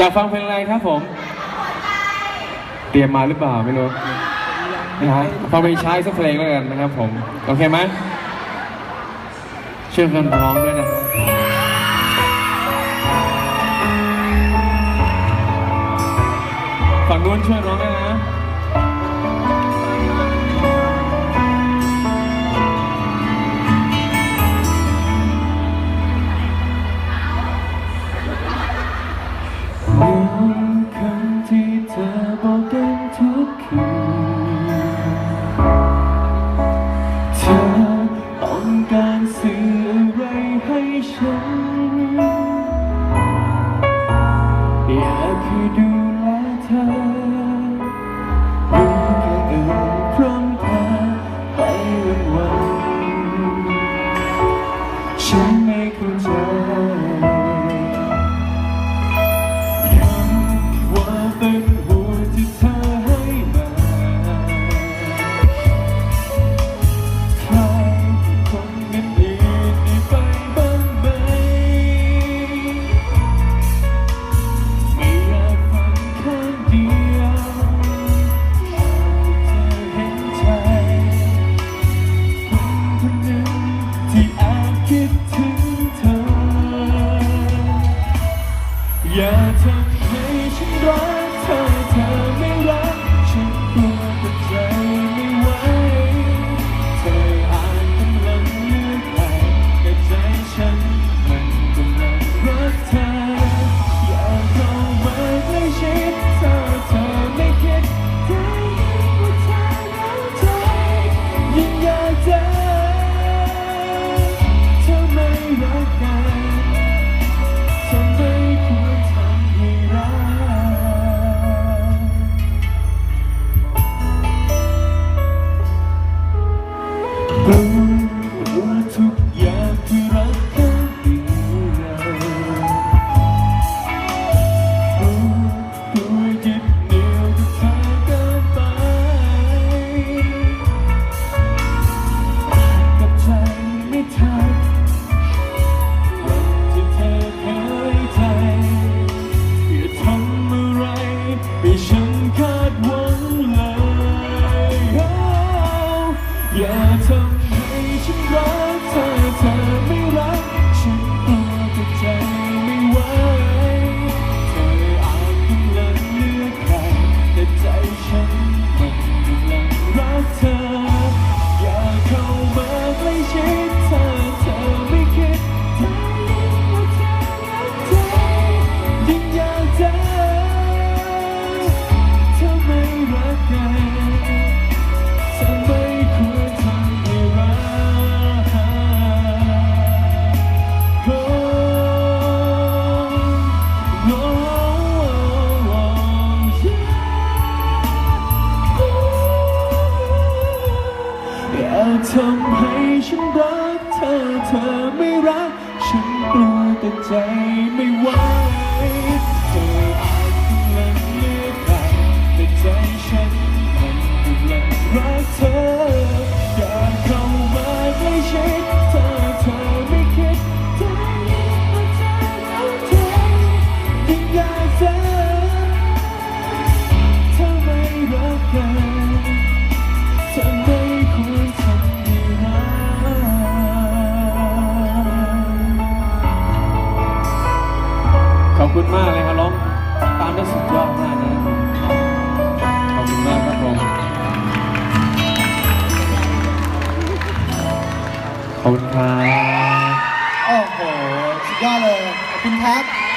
อยากฟังเพลงอะไรครับผม เตรียมมาหรือเปล่าไม่รู้นะฮะฟังเพลงช้าสักเพลงแล้วกันนะครับผม โอเคไหมเชื่อกันร้องด้วยนะฝั่งนู้นช่วยร้องด้ การสื่ออะไรให้ฉัน อยากให้ดูแลเธอรู้แค่เอ่พร้อมเธอไปวันวัน ฉันไม่เข้าใจ อย่าทำ tradition ทำให้ฉันรักเธอเธอไม่รัก ฉันกลัวแต่ใจไม่ไหวเธอ ขอบคุณมากเลยครับร้องตามได้สุดยอดมากนะขอบคุณมากครับผมขอบคุณครับโอ้โหสุดยอดเลยขอบคุณครับ